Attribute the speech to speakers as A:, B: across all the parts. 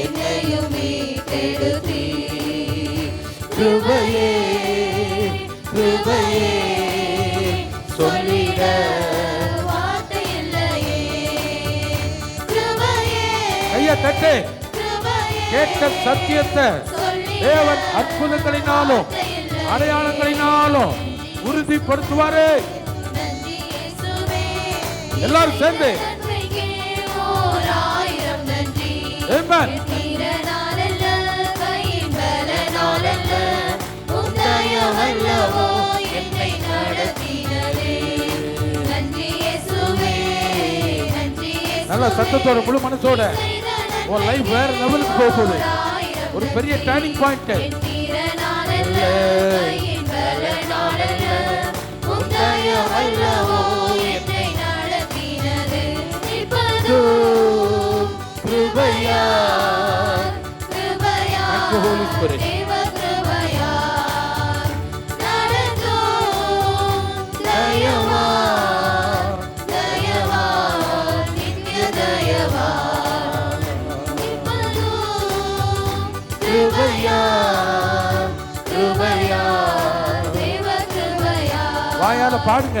A: என்னையும் மீட்டெடுத்தீ கிருபையே கிருபையே சொல்லிட வார்த்தை இல்லையே கிருபையே
B: ஐயா தட்டு கேட்ட சத்தியத்தை தேவன் அற்புதங்களினாலும் அடையாளங்களினாலும் உறுதிப்படுத்துவாரே. எல்லாரும் சேர்ந்து நல்ல சத்தத்தோட முழு மனசோட. உன் லைஃப் வேற லெவலுக்கு போகுது. ஒரு பெரிய turning point the Holy Spirit. வாயால பாடுங்க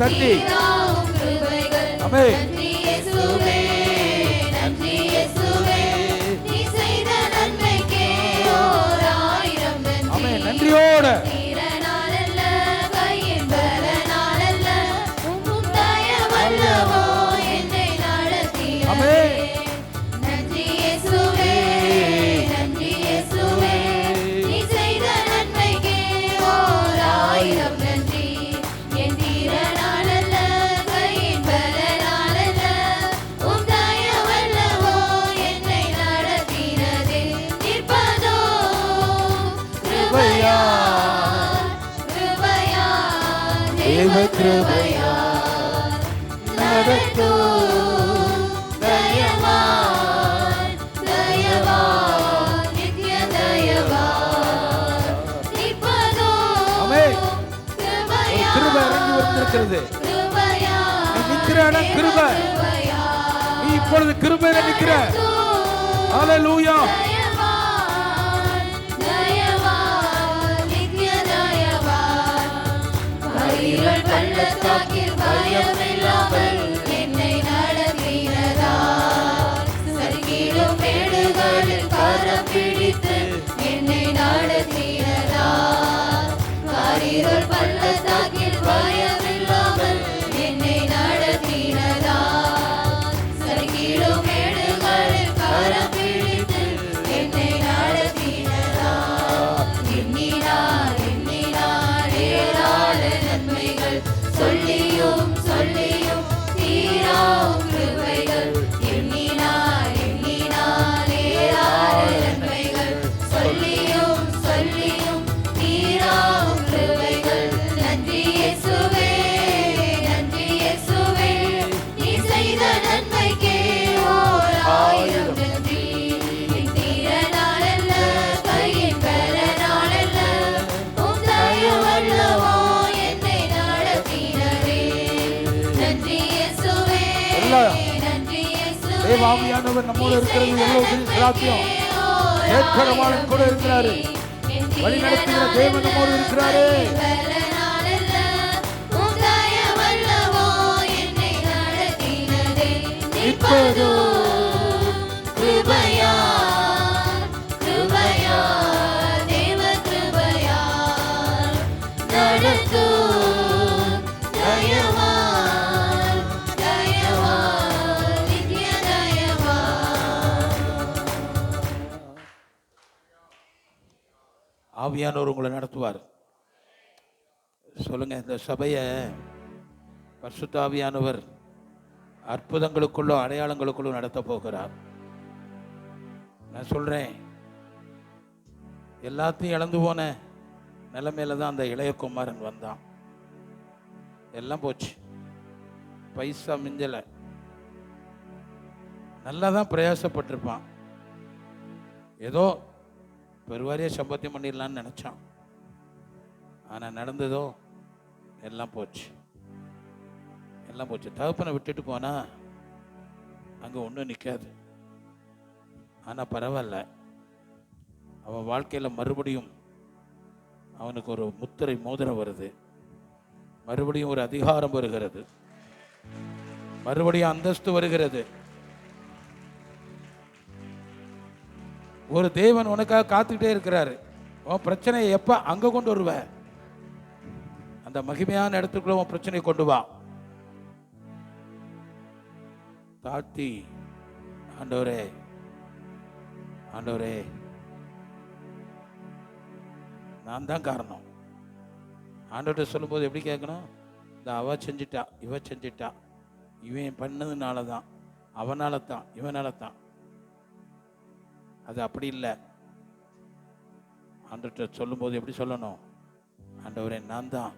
B: தட்டி
A: அமே ദൈവകൃപയാ
B: നടത്തൂ
A: நிற்கிறான
B: கிருப? நீ இப்பொழுது கிருபையில நிற்கிற.
A: அலலூயா only
B: தேவாமியானவர் நம்மோடு இருக்கிறது எவ்வளவு பெரிய சாத்தியம் ஏற்கனவாளன் கூட இருக்கிறாரு. வழி நடத்துகிற தேவன் நம்மோடு இருக்கிறாரு.
A: இப்போதோ
B: ஆவியானவர் உங்களை நடத்துவார். சொல்லுங்க இந்த சபையை பர்சுத்தாவியானவர் அற்புதங்களுக்குள்ளோ அடையாளங்களுக்குள்ளோ நடத்த போகிறார். நான் சொல்கிறேன் எல்லாத்தையும் இழந்து போன நிலைமையில தான் அந்த இளையகுமாரன் வந்தான். எல்லாம் போச்சு. பைசா மிஞ்சலை. நல்லா தான் பிரயாசப்பட்டிருப்பான். ஏதோ பெருவாரியாக சம்பாத்தியம் பண்ணிடலான்னு நினச்சான். ஆனால் நடந்ததோ எல்லாம் போச்சு. எல்லாம் போச்சு. தகப்பனை விட்டுட்டு போனா அங்கே ஒன்றும் நிற்காது ஆனால் பரவாயில்ல. அவன் வாழ்க்கையில் மறுபடியும் அவனுக்கு ஒரு முத்திரை மோதிரம் வருது. மறுபடியும் ஒரு அதிகாரம் வருகிறது. மறுபடியும் அந்தஸ்து வருகிறது. ஒரு தேவன் உனக்காக காத்துக்கிட்டே இருக்கிறாரு. உன் பிரச்சனையை எப்போ அங்கே கொண்டு வருவ? அந்த மகிமையான இடத்துக்குள்ள உன் பிரச்சனையை கொண்டு வா. தாழ்த்தி ஆண்டவரே ஆண்டவரே நான் தான் காரணம். ஆண்டவர்கிட்ட சொல்லும்போது எப்படி கேட்கணும்? இந்த அவ செஞ்சிட்டா இவ செஞ்சிட்டா. இவன் பண்ணதுனால தான் அவனால தான் இவனால தான் அது அப்படி இல்லை. ஆண்டவர்கிட்ட சொல்லும்போது எப்படி சொல்லணும்? ஆண்டவரே நான் தான்